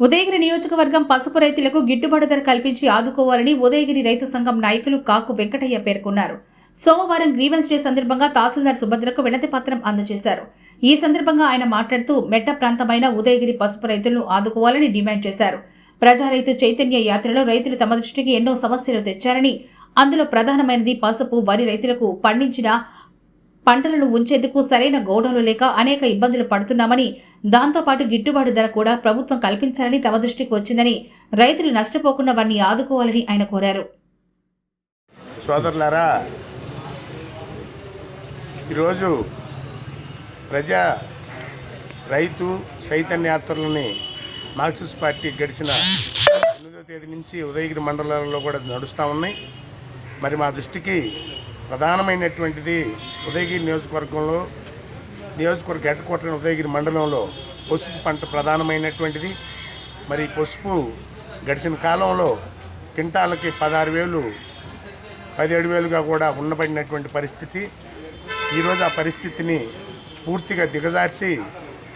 ఉదయగిరి నియోజకవర్గం పసుపు రైతులకు గిట్టుబాటు ధర కల్పించి ఆదుకోవాలని ఉదయగిరి రైతు సంఘం నాయకులు కాకు వెంకటయ్య పేర్కొన్నారు. సోమవారం గ్రీవెన్స్ డే సందర్భంగా తహసీల్దార్ సుభద్రకు వినతి పత్రం అందజేశారు. ఈ సందర్భంగా ఆయన మాట్లాడుతూ మెట్ట ప్రాంతమైన ఉదయగిరి పసుపు రైతులను ఆదుకోవాలని డిమాండ్ చేశారు. ప్రజా రైతు చైతన్య యాత్రలో రైతులు తమ దృష్టికి ఎన్నో సమస్యలు తెచ్చారని అందులో ప్రధానమైనది పసుపు వరి రైతులకు పండించిన పంటలను ఉంచేందుకు సరైన గోడౌన్లు లేక అనేక ఇబ్బందులు పడుతున్నామని దాంతోపాటు గిట్టుబాటు ధర కూడా ప్రభుత్వం కల్పించాలని తమ దృష్టికి వచ్చిందని రైతులు నష్టపోకుండా వారిని ఆదుకోవాలని ఆయన కోరారు. సోదరులారా ఈరోజు ప్రజా రైతు చైతన్య యాత్రలని మార్క్సిస్ట్ పార్టీ గడిచిన ఎనిమిదో తేదీ నుంచి ఉదయగిరి మండలాల్లో కూడా నడుస్తూ ఉన్నాయి. మరి మా దృష్టికి ప్రధానమైనటువంటిది ఉదయగిరి నియోజకవర్గంలో నియోజకవర్గ హెడ్ క్వార్టర్ ఉదయగిరి మండలంలో పసుపు పంట ప్రధానమైనటువంటిది. మరి పసుపు గడిచిన కాలంలో క్వింటాలకి పదహారు వేలు పదిహేడు వేలుగా కూడా ఉండబడినటువంటి పరిస్థితి. ఈరోజు ఆ పరిస్థితిని పూర్తిగా దిగజార్చి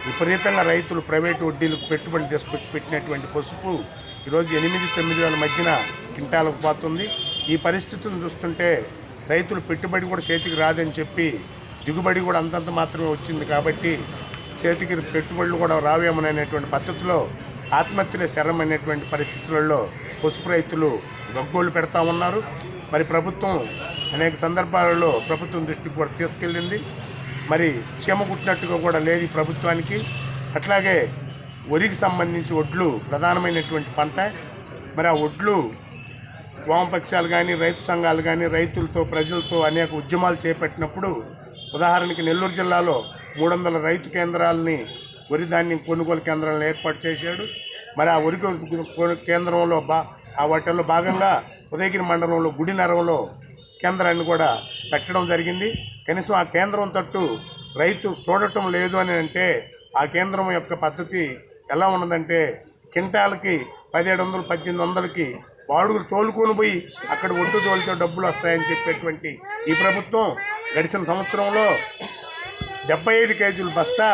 విపరీతంగా రైతులు ప్రైవేటు వడ్డీలకు పెట్టుబడి తీసుకొచ్చి పెట్టినటువంటి పసుపు ఈరోజు ఎనిమిది తొమ్మిది వేల మధ్యన కింటాలకు పోతుంది. ఈ పరిస్థితిని చూస్తుంటే రైతులు పెట్టుబడి కూడా చేతికి రాదని చెప్పి దిగుబడి కూడా అంతంత మాత్రమే వచ్చింది కాబట్టి చేతికి పెట్టుబడులు కూడా రావేమనేటువంటి పద్ధతిలో ఆత్మహత్యల శరం అనేటువంటి పరిస్థితులలో పసుపు రైతులు గగ్గోలు పెడతా ఉన్నారు. మరి ప్రభుత్వం అనేక సందర్భాలలో ప్రభుత్వం దృష్టికి కూడా తీసుకెళ్ళింది. మరి చీమ కుట్టినట్టుగా కూడా లేదు ప్రభుత్వానికి. అట్లాగే వరికి సంబంధించి ఒడ్లు ప్రధానమైనటువంటి పంట. మరి ఆ ఒడ్లు వామపక్షాలు కానీ రైతు సంఘాలు కానీ రైతులతో ప్రజలతో అనేక ఉద్యమాలు చేపట్టినప్పుడు ఉదాహరణకి నెల్లూరు జిల్లాలో మూడు వందల రైతు కేంద్రాలని వరి ధాన్యం కొనుగోలు కేంద్రాలను ఏర్పాటు చేశాడు. మరి ఆ వరి కొను- కేంద్రంలో బా ఆ వాటిల్లో భాగంగా ఉదయగిరి మండలంలో గుడి నరంలో కేంద్రాన్ని కూడా పెట్టడం జరిగింది. కనీసం ఆ కేంద్రం తట్టు రైతు చూడటం లేదు అని అంటే ఆ కేంద్రం యొక్క పద్ధతి ఎలా ఉన్నదంటే కింటాలకి పదిహేడు వందలు పద్దెనిమిది వందలకి బాడుగులు తోలుకొని పోయి అక్కడ ఒడ్డు తోలితే డబ్బులు వస్తాయని చెప్పేటువంటి ఈ ప్రభుత్వం గడిచిన సంవత్సరంలో డెబ్బై ఐదు కేజీల బస్తా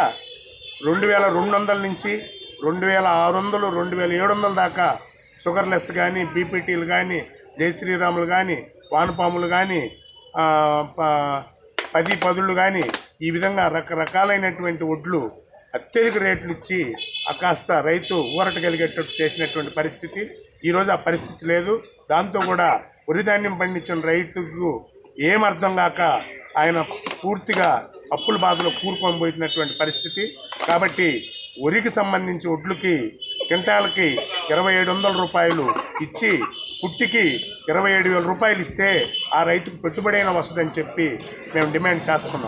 రెండు వేల రెండు వందల నుంచి రెండు వేల ఆరు వందలు రెండు వేల ఏడు వందల దాకా షుగర్లెస్ కానీ బీపీటీలు కానీ జై శ్రీరాములు కానీ వానపాములు కానీ ప- పది పదుళ్ళు కానీ ఈ విధంగా రకరకాలైనటువంటి వడ్లు అత్యధిక రేట్లు ఇచ్చి ఆ కాస్త రైతు ఊరట కలిగేటట్టు చేసినటువంటి పరిస్థితి. ఈరోజు ఆ పరిస్థితి లేదు. దాంతో కూడా వరిధాన్యం పండించిన రైతుకు ఏం అర్థం కాక ఆయన పూర్తిగా అప్పుల బాధలో కూరుకొని పోయినటువంటి పరిస్థితి. కాబట్టి వరికి సంబంధించి ఒడ్లుకి క్వింటాల్కి ఇరవై ఏడు వందల రూపాయలు ఇచ్చి పుట్టికి ఇరవై ఏడు వేల రూపాయలు ఇస్తే ఆ రైతుకు పెట్టుబడి అయినా వస్తుందని చెప్పి మేము డిమాండ్ చేస్తున్నాం.